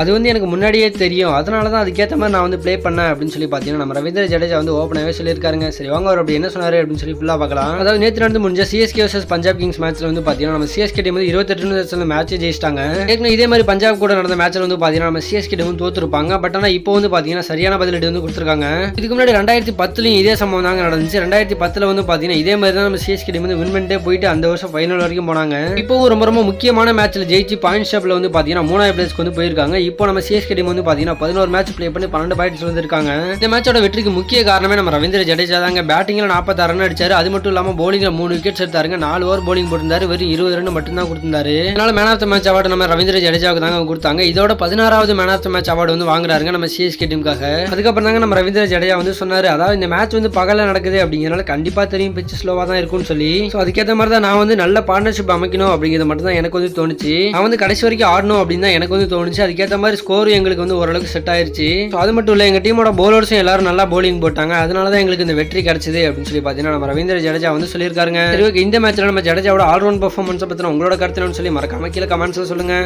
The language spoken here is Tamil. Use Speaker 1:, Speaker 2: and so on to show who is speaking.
Speaker 1: அது வந்து எனக்கு முன்னாடியே தெரியும். அதனால தான் அதுக்கேற்ற மாதிரி நான் வந்து ப்ளே பண்ணேன் அப்படின்னு சொல்லி பார்த்தீங்கன்னா நம்ம ரவீந்திர ஜடேஜா வந்து ஓப்பனாகவே சொல்லியிருக்காருங்க. சரி வாங்க அவர் அப்படி என்ன சொன்னார் அப்படின்னு சொல்லி ஃபுல்லாக பார்க்கலாம். அதாவது நேற்று நடந்து முடிஞ்ச சிஎஸ்கே வர்சஸ் பஞ்சாப் கிங்ஸ் மேட்ச்சில் வந்து பார்த்தீங்கன்னா நம்ம சிஎஸ்கே டீம் வந்து இருபத்தெட்டு நிமிஷத்துல மேட்ச் ஜெயிச்சிட்டாங்க. ஏற்கனவே இதே மாதிரி பஞ்சாப் கூட நடந்த மேட்ச்சில் வந்து பார்த்தீங்கன்னா நம்ம சிஎஸ்கே டீம் தோத்துருப்பாங்க. பட் ஆனால் இப்போ வந்து பார்த்தீங்கன்னா சரியான பதிலடி வந்து கொடுத்துருக்காங்க. இதுக்கு முன்னாடி ரெண்டாயிரத்தி பத்துலையும் இதே சம்பவம் தாங்க நடந்துச்சு. ரெண்டாயிரத்தி பத்தில் வந்து பார்த்தீங்கன்னா இதே மாதிரி தான் நம்ம சிஎஸ்கே டீம் வந்து வின் பண்ணிட்டே போயிட்டு அந்த வருஷம் ஃபைனல் வரைக்கும் போனாங்க. இப்போவும் ரொம்ப ரொம்ப முக்கியமான மேட்ச்சில் ஜெயிச்சு பாயிண்ட் ஷாப்பில் வந்து பார்த்தீங்கன்னா மூணாவது பிளேஸ்க்கு வந்து போயிருக்காங்க. இப்போ நம்ம சிஎஸ்கே டீம் வந்து பார்த்தீங்கன்னா பதினோரு மேட்ச் ப்ளே பண்ணி பன்னெண்டு பாயிண்ட்ஸ் வந்திருக்காங்க இந்த மேட்சோட வெற்றிக்கு முக்கிய காரணமே நம்ம ரவீந்திர ஜடேஜா தாங்க. பேட்டிங்கில் நாற்பத்தாறு ரன் அடிச்சாரு. அது மட்டும் இல்லாமல் போலிங்கில் மூணு விக்கெட்ஸ் எடுத்தாருங்க. நாலு ஓவர் போலிங் போட்டிருந்தாரு. வெறும் இருபது ரன் மட்டும் தான் கொடுத்திருந்தாரு. அதனால man of the match award நம்ம ரவீந்திர ஜடேஜாவுக்கு தாங்க கொடுத்தாங்க. இதோட பதினாறாவது man of the match award வந்து வாங்குறாருங்க நம்ம சிஎஸ்கே டீமுக்காக அதுக்கப்புறம் தாங்க நம்ம ரவீந்திர ஜடேஜா வந்து சொன்னாரு. அதாவது இந்த மேட்ச் வந்து பகல்ல நடக்குது அப்படிங்கிறனால கண்டிப்பாக தெரியும். பிச்சு ஸ்லோவாக தான் இருக்கும்னு சொல்லி. ஸோ அதுக்கேற்ற மாதிரி தான் நான் வந்து நல்ல பார்ட்னர்ஷிப் அமைக்கணும் அப்படிங்கிறது மட்டும் தான் எனக்கு வந்து தோணுச்சு. நான் வந்து கடைசி வரைக்கும் ஆடணும் அப்படின்னு தான் எனக்கு வந்து தோணுச்சு. அதுக்கேற்ற மாதிரி ஸ்கோர் எங்களுக்கு வந்து ஓரளவுக்கு செட் ஆயிருச்சு. ஸோ அது மட்டும் இல்லை எங்கள் டீமோட பவுலர்ஸும் எல்லாரும் நல்லா போலிங் போட்டாங்க. அதனால தான் எங்களுக்கு இந்த வெற்றி கிடைச்சது அப்படின்னு சொல்லி பார்த்தீங்கன்னா நம்ம ரவீந்திர ஜடேஜா வந்து சொல்லியிருக்காருங்க. சரி ஓகே இந்த மேட்ச்ல நம்ம ஜடேஜாவோட ஆல்ரவுண்ட் பர்ஃபார்மன்ஸை பற்றின உங்களோட கருத்து சொல்லி மறக்காம கீழே கமெண்ட்ஸில் சொல்லுங்க.